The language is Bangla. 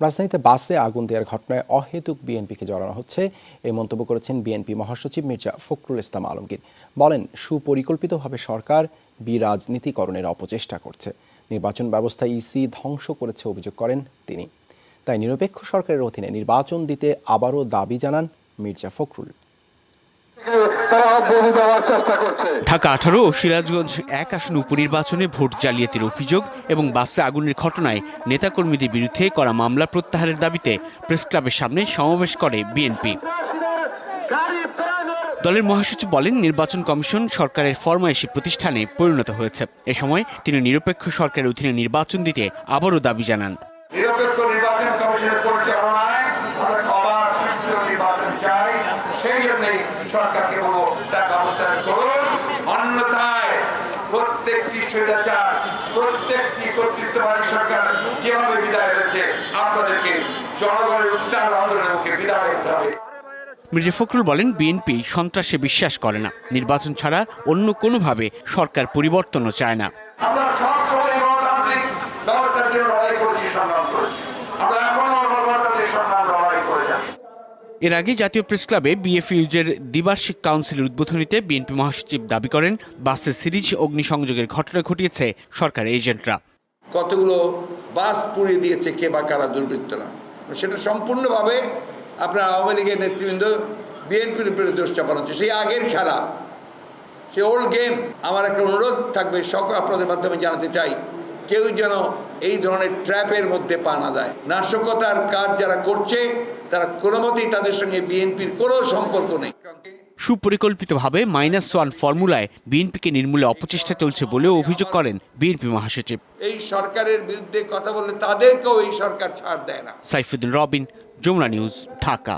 রাজধানীতে বাসে আগুন দেওয়ার ঘটনায় অহেতুক বিএনপিকে জড়ানো হচ্ছে। এই মন্তব্য করেছেন বিএনপি মহাসচিব মির্জা ফখরুল ইসলাম আলমগীর। বলেন, সুপরিকল্পিতভাবে সরকার বিরাজনীতিকরণের অপচেষ্টা করছে। নির্বাচন ব্যবস্থা ইসি ধ্বংস করেছে অভিযোগ করেন তিনি। তাই নিরপেক্ষ সরকারের অধীনে নির্বাচন দিতে আবারও দাবি জানান মির্জা ফখরুল তারা বলি দেওয়ার চেষ্টা করছে ঢাকা আঠারো ও সিরাজগঞ্জ এক আসন উপনির্বাচনে ভোট জালিয়াতির অভিযোগ এবং বাসে আগুনের ঘটনায় নেতাকর্মীদের বিরুদ্ধে করা মামলা প্রত্যাহারের দাবিতে প্রেস ক্লাবের সামনে সমাবেশ করে বিএনপি। দলের মহাসচিব বলেন নির্বাচন কমিশন সরকারের ফরমাইশি প্রতিষ্ঠানে পরিণত হয়েছে। এ সময় তিনি নিরপেক্ষ সরকারের অধীনে নির্বাচন দিতে আবারও দাবি জানান। নিরপেক্ষ নির্বাচন কমিশনের আমরা অবাধ সুষ্ঠু নির্বাচন চাই সেই জন্যই সরকারকে বলব তার ব্যবস্থা করুন। অন্যথায় প্রত্যেকটি স্বৈরাচার প্রত্যেকটি কর্তৃত্ববাদী সরকার যেভাবে বিদায় হয়েছে আপনাদেরকে জনগণের উত্তাল আন্দোলনের মুখে বিদায় হতে হবে। মির্জা ফখরুল বলেন বিএনপি সন্ত্রাসে বিশ্বাস করে না। নির্বাচন ছাড়া অন্য কোনোভাবে সরকার পরিবর্তনও চায় না। আমরা সব সময় গণতান্ত্রিক ব্যবস্থার জন্য লড়াই করেছি সংগ্রাম করেছি। আমরা এখনও গণতান্ত্রিক সংগ্রাম এর আগে জাতীয় প্রেস ক্লাবে বিএফইউজের দ্বিবার্ষিক কাউন্সিলের উদ্বোধনীতে বিএনপি মহাসচিব দাবি করেন, বাসে সিরিজ অগ্নিসংযোগের ঘটনা ঘটিয়েছে সরকার এজেন্টরা। কতগুলো বাস পুড়িয়ে দিয়েছে কে বা কারা দুর্বৃত্তরা? সেটা সম্পূর্ণভাবে আপনার আওয়ামী লীগের নেতৃবৃন্দ, বিএনপির উপরে দোষ চাপানো হচ্ছে। সেই আগের খেলা সে ওল্ড গেম আমার একটা অনুরোধ থাকবে, সকল আপনাদের মাধ্যমে জানাতে চাই, কেউ যেন এই ধরনের ট্র্যাপের মধ্যে পা না দেয়। নাশকতার কাজ যারা করছে তারা কোনো মতেই তাদের সঙ্গে বিএনপির কোনো সম্পর্ক নেই। সুপরিকল্পিতভাবে মাইনাস ওয়ান ফর্মুলায় বিএনপিকে নির্মূলে অপচেষ্টা চলছে বলেও অভিযোগ করেন বিএনপি মহাসচিব। এই সরকারের বিরুদ্ধে কথা বললে তাদেরকেও এই সরকার ছাড় দেয় না। সাইফুদ্দিন রবিন যমুনা নিউজ ঢাকা।